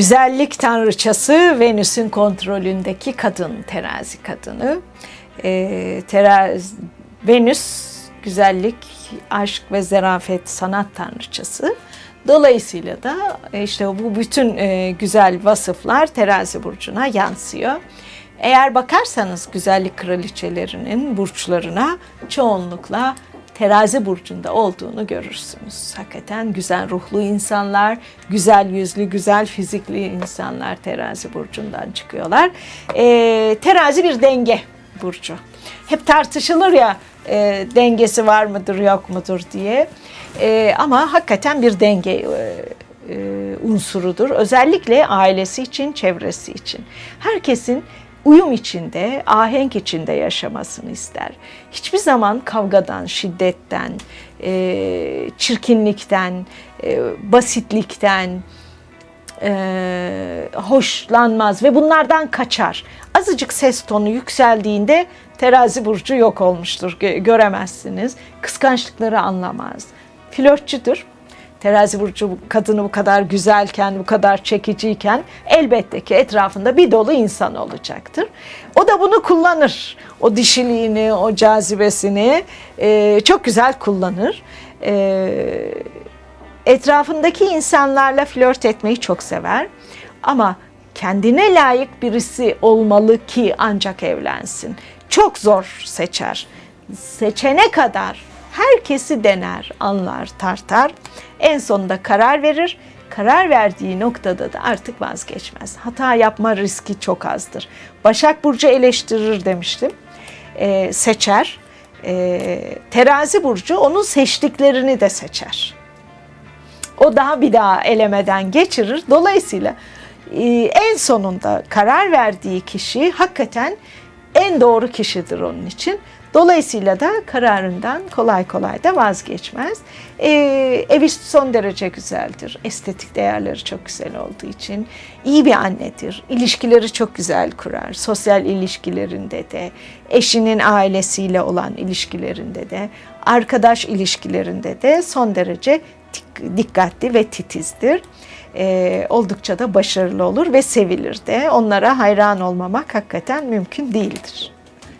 Güzellik tanrıçası Venüs'ün kontrolündeki kadın, terazi kadını. Ee, terazi, Venüs güzellik, aşk ve zarafet sanat tanrıçası. Dolayısıyla da e, işte bu bütün e, güzel vasıflar terazi burcuna yansıyor. Eğer bakarsanız güzellik kraliçelerinin burçlarına çoğunlukla terazi burcunda olduğunu görürsünüz. Hakikaten güzel ruhlu insanlar, güzel yüzlü, güzel fizikli insanlar terazi burcundan çıkıyorlar. Ee, terazi bir denge burcu. Hep tartışılır ya e, dengesi var mıdır yok mudur diye. E, ama hakikaten bir denge e, e, unsurudur. Özellikle ailesi için, çevresi için. Herkesin uyum içinde, ahenk içinde yaşamasını ister. Hiçbir zaman kavgadan, şiddetten, e, çirkinlikten, e, basitlikten e, hoşlanmaz ve bunlardan kaçar. Azıcık ses tonu yükseldiğinde terazi burcu yok olmuştur, gö- göremezsiniz. Kıskançlıkları anlamaz. Flörtçüdür. Terazi burcu kadını bu kadar güzelken, bu kadar çekiciyken elbette ki etrafında bir dolu insan olacaktır. O da bunu kullanır. O dişiliğini, o cazibesini e, çok güzel kullanır. E, etrafındaki insanlarla flört etmeyi çok sever. Ama kendine layık birisi olmalı ki ancak evlensin. Çok zor seçer. Seçene kadar herkesi dener, anlar, tartar. En sonunda karar verir. Karar verdiği noktada da artık vazgeçmez. Hata yapma riski çok azdır. Başak Burcu eleştirir demiştim. Ee, seçer. Ee, terazi Burcu onun seçtiklerini de seçer. O daha bir daha elemeden geçirir. Dolayısıyla e, en sonunda karar verdiği kişi hakikaten en doğru kişidir onun için. Dolayısıyla da kararından kolay kolay da vazgeçmez. Ee, evi son derece güzeldir. Estetik değerleri çok güzel olduğu için. iyi bir annedir. İlişkileri çok güzel kurar. Sosyal ilişkilerinde de, eşinin ailesiyle olan ilişkilerinde de, arkadaş ilişkilerinde de son derece dik- dikkatli ve titizdir. Ee, oldukça da başarılı olur ve sevilir de. Onlara hayran olmamak hakikaten mümkün değildir.